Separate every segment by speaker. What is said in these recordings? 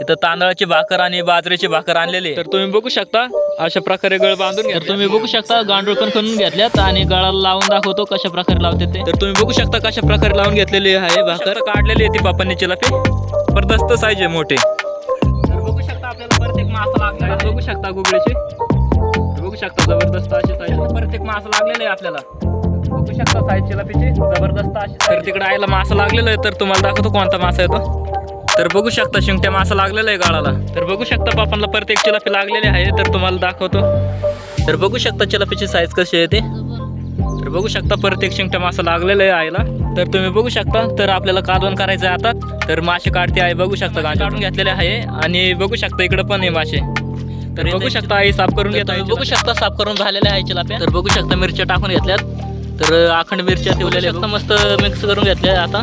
Speaker 1: इथं तांदळाची भाकर आणि बाजरीची भाकर आणलेली तर तुम्ही बघू शकता अशा प्रकारे गळ बांधून घ्या तुम्ही बघू शकता गांडूळ पण खणून घेतल्यात आणि गळाला लावून दाखवतो कशा प्रकारे लावते ते. तर तुम्ही बघू शकता कशा प्रकारे लावून घेतलेली आहे भाकर. काढलेली आहे ती बापांनी चिलापी जबरदस्त साईज आहे मोठी. तर बघू शकता आपल्याला प्रत्येक मासा लागलेला बघू शकता गुगळीची बघू शकता जबरदस्त अशी साईज प्रत्येक मासा लागलेला आहे आपल्याला. बघू शकता साईज चिलापीची जबरदस्त अशी तर तिकडे आईला मासा लागलेला आहे तर तुम्हाला दाखवतो कोणता मासा आहे तो. तर बघू शकता शिंगट्या मासा लागलेला आहे गाळाला. तर बघू शकता बापांना प्रत्येक चिलापी लागलेली आहे तर तुम्हाला दाखवतो. तर बघू शकता चिलापीची साईज कशी आहे ते. तर बघू शकता प्रत्येक शिंगट्या मासा लागलेला आहे आईला. तर तुम्ही बघू शकता तर आपल्याला कालवण करायचं आहे आता. तर मासे काढते आहे बघू शकता काढून घेतलेले आहे आणि बघू शकता इकडे पण आहे मासे. तर बघू शकता आई साफ करून घेत बघू शकता साफ करून झालेल्या आहे चिलाप्या. तर बघू शकता मिरच्या टाकून घेतल्यात. तर अखंड मिरच्या ठेवलेल्या. मस्त मिक्स करून घेतल्या आता.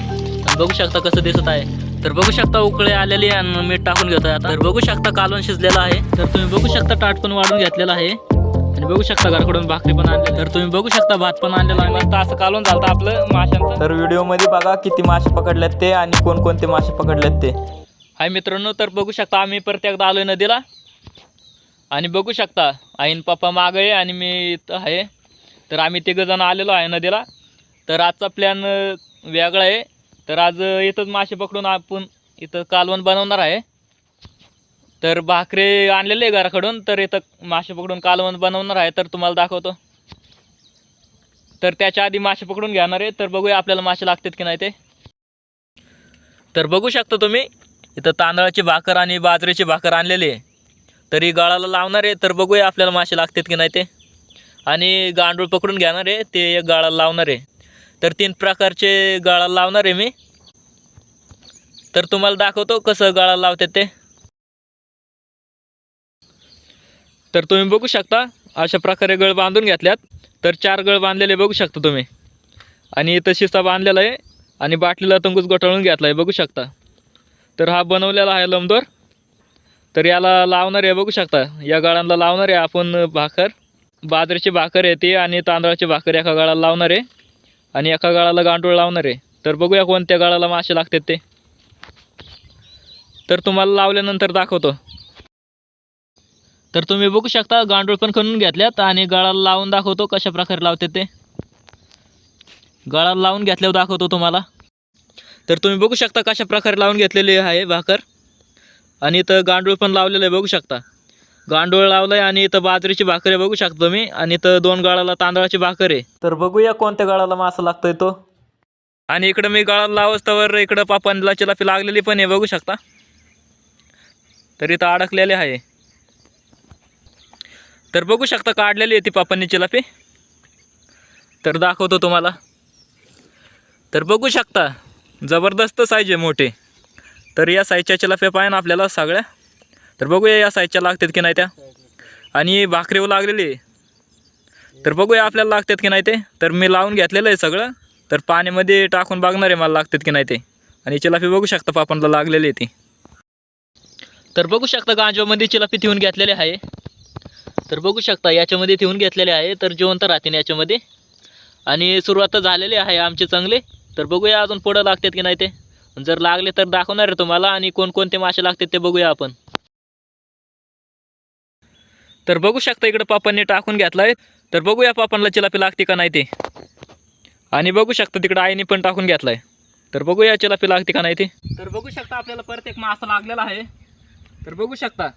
Speaker 1: बघू शकता कसं दिसत आहे. तर बघू शकता उकळे आलेली आहे आणि मीठ टाकून घेत आहे आता. तर बघू शकता कालवण शिजलेलं आहे. तर तुम्ही बघू शकता ताट पण वाढून घेतलेलं आहे. आणि बघू शकता घराकडून भाकरी पण आणली तर तुम्ही बघू शकता भात पण आणलेला आहे. मस्त असं कालवून झालं आपलं माशांचं.
Speaker 2: तर व्हिडिओमध्ये बघा किती मासे पकडलेत ते आणि कोणकोणते मासे पकडलेत ते.
Speaker 1: हाय मित्रांनो तर बघू शकता आम्ही परत एकदा आलोय नदीला. आणि बघू शकता आईन पप्पा मागं आहे आणि मी इथं आहे. तर आम्ही तिघं जण आलेलो आहे नदीला. तर आजचा प्लॅन वेगळा आहे. तर आज इथंच मासे पकडून आपण. इथं कालवण बनवणार आहे. तर भाकरे आणलेले आहे घराकडून तर इथं मासे पकडून कालवण बनवणार आहे. तर तुम्हाला दाखवतो. तर त्याच्या आधी मासे पकडून घेणार आहे. तर बघूया आपल्याला मासे लागतात की नाही ते. तर बघू शकता तुम्ही इथं तांदळाची भाकर आणि बाजरीची भाकर आणलेली आहे. तरी गळाला लावणार आहे. तर बघूया आपल्याला मासे लागतात की नाही ते. आणि गांडूळ पकडून घेणार आहे. ते एक गाळाला लावणार आहे. तर तीन प्रकारचे गळा लावणार आहे मी. तर तुम्हाला दाखवतो कसं गळा लावतात ते. तर तुम्ही बघू शकता अशा प्रकारे गळ बांधून घेतल्यात. तर चार गळ बांधलेले बघू शकता तुम्ही. आणि इथं शिस्ता बांधलेला आहे आणि बाटलीला तंगूस गोठाळून घेतला आहे बघू शकता. तर हा बनवलेला आहे लंबदोर तर याला लावणार आहे बघू शकता. या गाळांना लावणार आहे आपण भाकर. बाजरीची भाकर आहे आणि तांदळाची भाकर एका गाळाला लावणार आहे. आणि एका गाळाला गांडूळ लावणार आहे. तर बघूया कोणत्या गाळाला मासे लागतात ते. तर तुम्हाला लावल्यानंतर दाखवतो. तर तुम्ही बघू शकता गांडूळ पण खणून घेतल्यात आणि गळाला लावून दाखवतो कशा प्रकारे लावते ते. गळाला लावून घेतल्यावर दाखवतो तुम्हाला. तर तुम्ही बघू शकता कशा प्रकारे लावून घेतलेली आहे भाकर. आणि इथं गांडूळ पण लावलेलं आहे बघू शकता. गांडूळ लावलं आहे आणि इथं बाजरीची भाकर आहे बघू शकता तुम्ही. आणि इथं दोन गाळाला तांदळाची भाकर. आहे
Speaker 2: तर बघूया कोणत्या गाळाला मासा लागतोय तो.
Speaker 1: आणि इकडं मी गाळाला लावस्तवर इकडं पापांला चिलापी लागलेली पण आहे बघू शकता. तर इथं अडकलेले आहे. तर बघू शकता काढलेली आहे ती पापांनी चिलापी तर दाखवतो तुम्हाला. तर बघू शकता जबरदस्त साईज आहे मोठी. तर या साईजच्या चिलाप्या पाहिजे ना आपल्याला सगळ्या. तर बघूया या साईजच्या लागतात की नाही त्या. आणि भाकरीव लागलेली आहे. तर बघूया आपल्याला लागतात की नाही ते. तर मी लावून घेतलेलं आहे सगळं. तर पाण्यामध्ये टाकून बघणार आहे मला लागतात की नाही ते. आणि चिलाफी बघू शकता पापणला लागलेली आहे ती. तर बघू शकता गांजवामध्ये चिलाफी ठेवून घेतलेली आहे. तर बघू शकता याच्यामध्ये ठेवून घेतलेले आहे. तर जिवंत राहतील याच्यामध्ये. आणि सुरुवात तर झालेली आहे आमचे चांगले. तर बघूया अजून पुढं लागतात की नाही ते. जर लागले तर दाखवणार आहे तुम्हाला. आणि कोणकोणते मासे लागतात ते बघूया आपण. तर बघू शकता इकडं पापांनी टाकून घेतला आहे तर बघूया पापांना चिलापी लागते का नाही ते. आणि बघू शकता तिकडं आईने पण टाकून घेतलाय. तर बघूया चिलापी लागते का नाही ते. तर बघू शकता आपल्याला परत एक मासा लागलेला आहे. तर बघू शकता.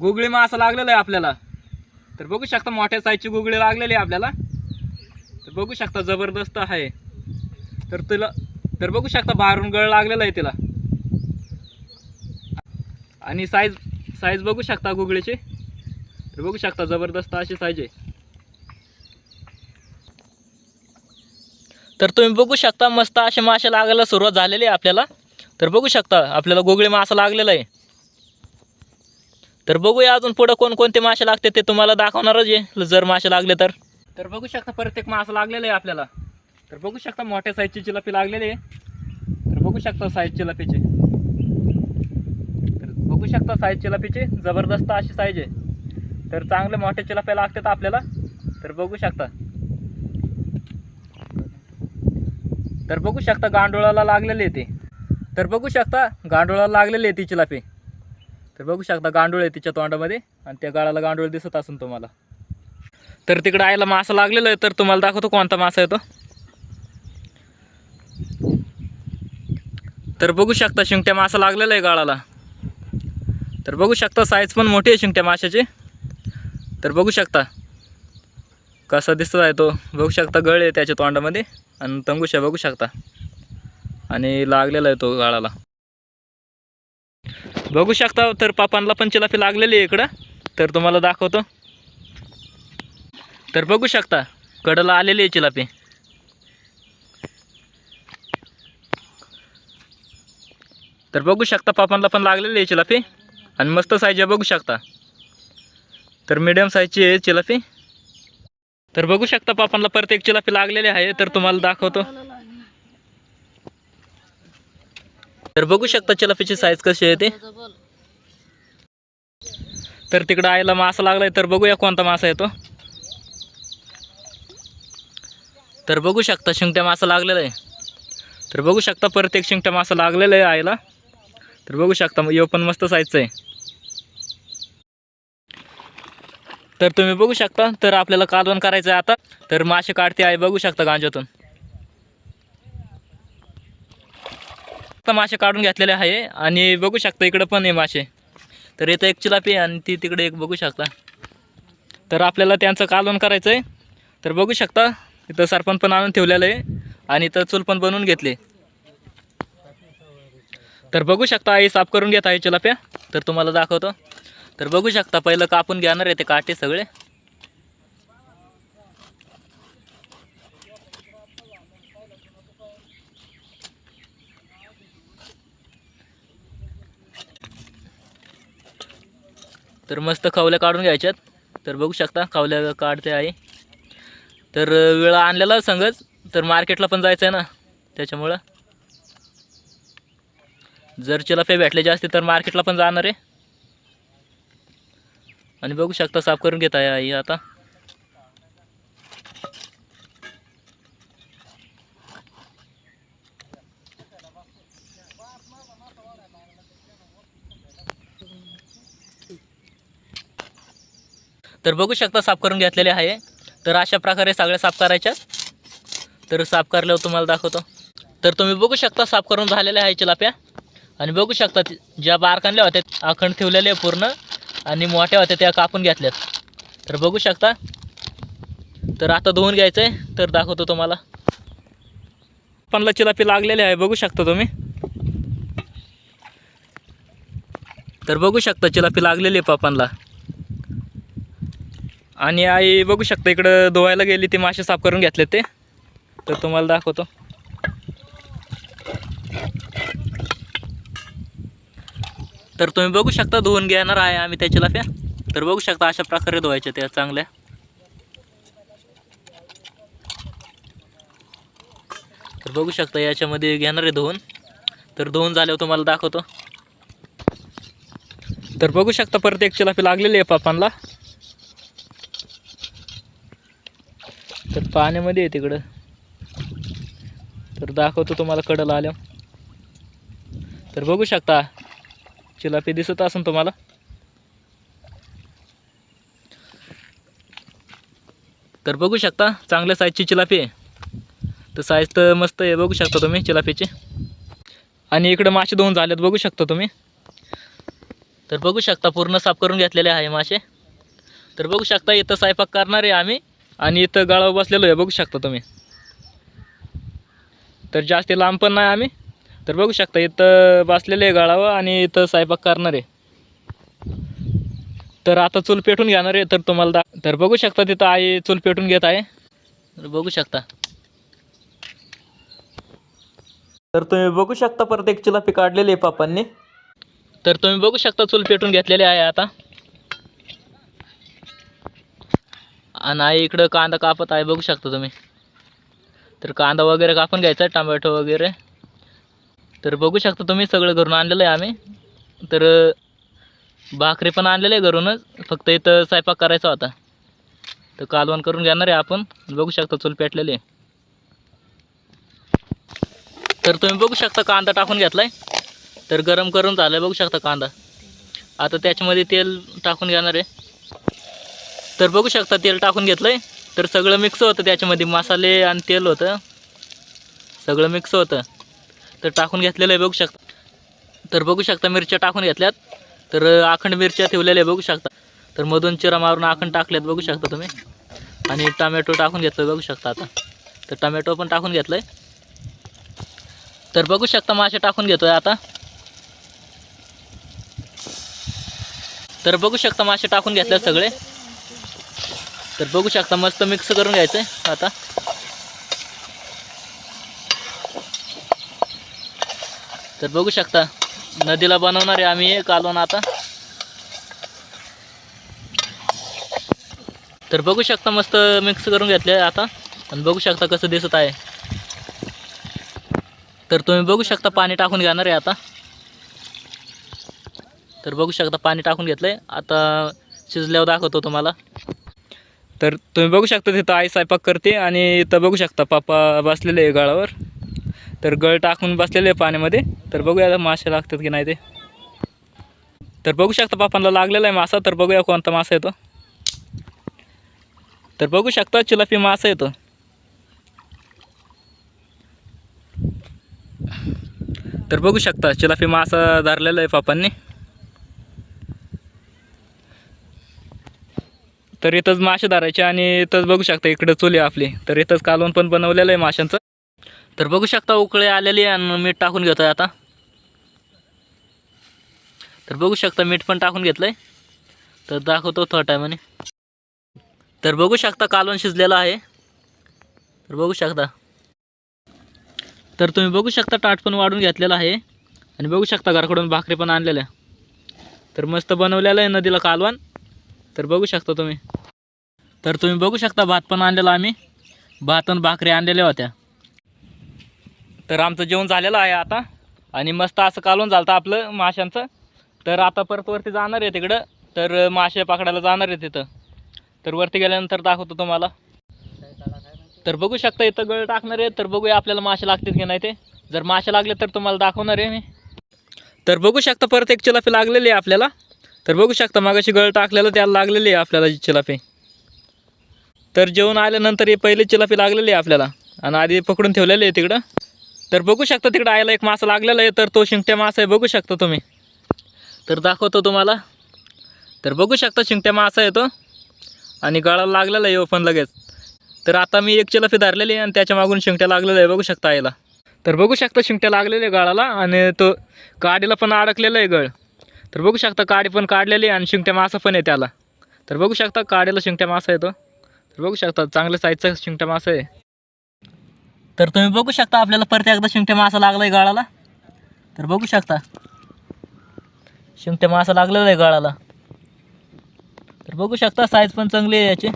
Speaker 1: गुगळी मासा लागलेला आहे आपल्याला. तर बघू शकता मोठ्या साईजची गुगळी लागलेली आहे आपल्याला. तर बघू शकता जबरदस्त आहे. तर तुला तर बघू शकता बाहेरून गळ लागलेला आहे तिला. आणि साईज साईज बघू शकता गुगळीची. तर बघू शकता जबरदस्त अशी साईज आहे. तर तुम्ही बघू शकता मस्त असे मासे लागायला सुरुवात झालेली आहे आपल्याला. तर बघू शकता आपल्याला गोगळी मासा लागलेला आहे. तर बघूया अजून पुढं कोणकोणते मासे लागते ते तुम्हाला दाखवणारच आहे जर मासे लागले तर. तर बघू शकता प्रत्येक मासा लागलेला आहे आपल्याला. तर बघू शकता मोठ्या साईजची चिलापी लागलेली आहे. तर बघू शकता साईज चिलापीची तर बघू शकता साईज चिलापीची जबरदस्त अशी साईज आहे. तर चांगले मोठे चिलाप्या लागतात आपल्याला. तर बघू शकता. तर बघू शकता गांडोळाला लागलेले आहे ते. तर बघू शकता गांडोळाला लागलेली आहे ती चिलापी. तर बघू शकता गांडूळ आहे तिच्या तोंडामध्ये आणि त्या गाळाला गांडूळ दिसत असून तुम्हाला. तर तिकडे आईला मासा लागलेला आहे तर तुम्हाला दाखवतो कोणता मासा येतो. तर बघू शकता शिंगट्या मासा लागलेला आहे गाळाला. तर बघू शकता साईज पण मोठी आहे शिंगट्या माशाची. तर बघू शकता. कसा दिसत आहे तो? बघू शकता गळ आहे त्याच्या तोंडामध्ये आणि तंगुशा बघू शकता. आणि लागलेला आहे तो गाळाला. बघू शकता तर पापांना पण चिलाफी लागलेली आहे इकडं. तर तुम्हाला दाखवतो. तर बघू शकता कडला आलेली आहे चिलापी तर बघू शकता पापांना पण लागलेली आहे चिलापी आणि मस्त साईज आहे बघू शकता. तर मीडियम साईजची आहे चिलापी तर बघू शकता पापांना परत एक चिलापी लागलेली आहे तर तुम्हाला दाखवतो. तर बघू शकता चिलापीची साईज कशी आहे ती. तर तिकडं आईला मासा लागलाय तर बघूया कोणता मासा आहे तो तर बघू शकता शिंगट्या मासा लागलेला आहे. तर बघू शकता परत एक शिंगट्या मासा लागलेला आहे आईला. तर बघू शकता यो पण मस्त साईजचं आहे. तर तुम्ही बघू शकता तर आपल्याला कालवण करायचं आहे आता. तर मासे काढते आहे बघू शकता गांजातून. आता मासे काढून घेतलेले आहे आणि बघू शकता इकडं पण आहे मासे. तर इथं एक चिलापी आहे आणि ती तिकडे एक बघू शकता. तर आपल्याला त्यांचं कालवण करायचं आहे तर बघू शकता इथं सरपण पण आणून ठेवलेलं आहे आणि इथं चूल पण बनवून घेतले. तर बघू शकता आई साफ करून घेत आहे चिलाप्या. तर तुम्हाला दाखवतो. तर बघू शकता पहिलं कापून घेणार आहे ते काटे सगळे. तर मस्त खवल्या काढून घ्यायच्यात. तर बघू शकता खवल्या काढते आहे तर वेळ आणलेला संगच तर मार्केटला पण जायचं आहे ना त्याच्यामुळं. जर चिलाफे भेटले जास्ती तर मार्केटला पण जाणार आहे. आणि बघू शकता साफ करून घेत आहे आई आता. तर बघू शकता साफ करून घेतलेले आहे. तर अशा प्रकारे सगळ्या साफ करायच्या तर साफ करल्यावर तुम्हाला दाखवतो. तर तुम्ही बघू शकता साफ करून झालेल्या आहे चिलाप्या. आणि बघू शकता ज्या बारकांल्या होत्या अखंड ठेवलेल्या आहे पूर्ण. आणि मोठ्या होत्या त्या कापून घेतल्यात. तर बघू शकता. तर आता धुवून घ्यायचं आहे तर दाखवतो तुम्हाला. पणला चिलापी लागलेले आहे बघू शकता तुम्ही. तर बघू शकता चिलापी लागलेली आहे पापांना आणि आई बघू शकता इकडं धुवायला गेली ती मासे साफ करून घेतले ते. तर तुम्हाला दाखवतो. तर तुम्ही बघू शकता धुवून घेणार आहे आम्ही त्याच्या लाफ्या. तर बघू शकता अशा प्रकारे धुवायच्या त्या चांगल्या. तर बघू शकता याच्यामध्ये घेणार आहे धुवून. तर धुवून झाल्यावर तुम्हाला दाखवतो. तर बघू शकता परत एक चिलाफी लागलेली आहे पापांना तर पाण्यामध्ये आहे तिकडं. तर दाखवतो तुम्हाला कडल आल्या तर बघू शकता चिलापी दिसत असेल तुम्हाला? तर बघू शकता चांगल्या साईजची चिलापी आहे. तर साईज तर मस्त आहे बघू शकता तुम्ही चिलापीची. आणि इकडं मासे दोन झालेत बघू शकता तुम्ही. तर बघू शकता पूर्ण साफ करून घेतलेले आहे मासे. तर बघू शकता इथं स्वयंपाक करणार आहे आम्ही. आणि इथं गाळावर बसलेलो आहे बघू शकता तुम्ही. तर जास्त लांब पण नाही आम्ही. तर बघू शकता इथं बसलेले आहे गाळावर आणि इथं स्वयंपाक करणार आहे. तर आता चूल पेटून घेणार आहे तर तुम्हाला दा तर बघू शकता तिथं आई चूल पेटून घेत आहे. तर बघू शकता. तर तुम्ही बघू शकता परत एक चिलापी काढलेली आहे पापांनी तर तुम्ही बघू शकता चूल पेटून घेतलेली आहे आता. आणि आई इकडं कांदा कापत आहे बघू शकता तुम्ही. तर कांदा वगैरे कापून घ्यायचा आहे टमॅटो वगैरे. तर बघू शकता तुम्ही सगळं घरून आणलेलं आहे आम्ही. तर भाकरी पण आणलेलं आहे घरूनच. फक्त इथं स्वयंपाक करायचा होता. तर कालवण करून घेणार आहे आपण. बघू शकता चूल पेटलेली आहे. तर तुम्ही बघू शकता कांदा टाकून घेतलाय. तर गरम करून झालं बघू शकता कांदा. आता त्याच्यामध्ये तेल टाकून घेणार आहे. तर बघू शकता तेल टाकून घेतलंय. तर सगळं मिक्स होतं त्याच्यामध्ये. मसाले आणि तेल होतं. सगळं मिक्स होतं. तर टाकून घेतलेलं आहे बघू शकता. तर बघू शकता मिरच्या टाकून घेतल्यात. तर आखंड मिरच्या ठेवलेल्या आहे बघू शकता. तर मधून चिरा मारून आखंड टाकल्यात बघू शकता तुम्ही. आणि टमॅटो टाकून घेतलं बघू शकता आता. तर टमॅटो पण टाकून घेतलं आहे तर बघू शकता मासे टाकून घेतोय आता. तर बघू शकता मासे टाकून घेतले सगळे. तर बघू शकता मस्त मिक्स करून घ्यायचं आहे आता. तर बघू शकता नदीला बनवणार आहे आम्ही कालवण आता. तर बघू शकता मस्त मिक्स करून घेतले आता. आणि बघू शकता कसं दिसत आहे. तर तुम्ही बघू शकता पाणी टाकून घेणार आहे आता. तर बघू शकता पाणी टाकून घेतलंय. आता शिजल्यावर दाखवतो तुम्हाला.
Speaker 2: तर तुम्ही बघू शकता तिथं आई स्वयंपाक करते आणि इथं बघू शकता पापा बसलेले आहे गळावर. तर गळ टाकून बसलेले आहे पाण्यामध्ये. तर बघूया मासे लागतात की नाही ते. तर बघू शकता पापांना लागलेला आहे मासा. तर बघूया कोणता मासा येतो. तर बघू शकता चिलापी मासा येतो. तर बघू शकता चिलापी मासा धरलेला आहे पापांनी तर इथंच मासे धरायचे आणि इथंच बघू शकता इकडं चुली आपली. तर इथंच कालवण पण बनवलेलं आहे माशांचं.
Speaker 1: तर बघू शकता उकळे आलेली आहे आणि मीठ टाकून घेतोय आता. तर बघू शकता मीठ पण टाकून घेतलंय. तर दाखवतो थोड्या टायमाने. तर बघू शकता कालवण शिजलेलं आहे. तर बघू शकता. तर तुम्ही बघू शकता ताट पण वाढून घेतलेलं आहे. आणि बघू शकता घराकडून भाकरी पण आणलेल्या. तर मस्त बनवलेलं आहे नदीला कालवण. तर बघू शकता तुम्ही. तर तुम्ही बघू शकता भात पण आणलेला आम्ही. भात आणि भाकरी आणलेल्या होत्या.
Speaker 2: तर आमचं जेवण झालेलं आहे आता. आणि मस्त असं कालून झालं आपलं माशांचं. तर आता परत वरती जाणार आहे तिकडं. तर मासे पकडायला जाणार आहे तिथं. तर वरती गेल्यानंतर दाखवतो तुम्हाला. तर बघू शकता इथं गळ टाकणार आहे. तर बघूया आपल्याला मासे लागतील की नाही ते. जर मासे लागले तर तुम्हाला दाखवणार आहे मी. तर बघू शकता परत एक चिलाफी लागलेली आहे आपल्याला. तर बघू शकता मागाशी गळ टाकलेलं त्याला लागलेली आहे आपल्याला चिलाफी. तर जेवण आल्यानंतर हे पहिले चिलाफी लागलेली आहे आपल्याला. आणि आधी पकडून ठेवलेली आहे तिकडं. तर बघू शकता तिकडं आयला एक मासा लागलेला आहे तर तो शिंगट्या मासा आहे बघू शकता तुम्ही. तर दाखवतो तुम्हाला. तर बघू शकता शिंगट्या मासा आहे तो. आणि गळाला लागलेला आहे पण लगेच. तर आता मी एक चिलफी धरलेली आहे आणि त्याच्या मागून शिंगट्या लागलेलं आहे बघू शकता आईला. तर बघू शकता शिंगट्या लागलेल्या आहे गळाला आणि तो काडीला पण अडकलेला आहे गळ. तर बघू शकता काडी पण काढलेली आहे आणि शिंगट्या मासा पण आहे त्याला. तर बघू शकता काडीला शिंगट्या मासा आहे तो. तर बघू शकता चांगल्या साईजचा शिंगट्या मासा आहे.
Speaker 1: तर तुम्ही बघू शकता आपल्याला परत एकदा शिंगटे मासा लागलाय गाळाला. तर बघू शकता. शिंगटे मासा लागलेला आहे गाळाला. तर बघू शकता साईज पण चांगली आहे याची.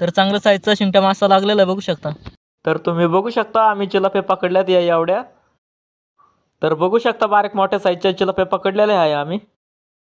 Speaker 1: तर चांगल्या साईजचा शिंगट्या मासा लागलेला आहे बघू शकता.
Speaker 2: तर तुम्ही बघू शकता आम्ही चिलापे पकडल्यात या एवढ्या. तर बघू शकता बारीक मोठ्या साईजच्या चिलापे पकडलेल्या आहे आम्ही.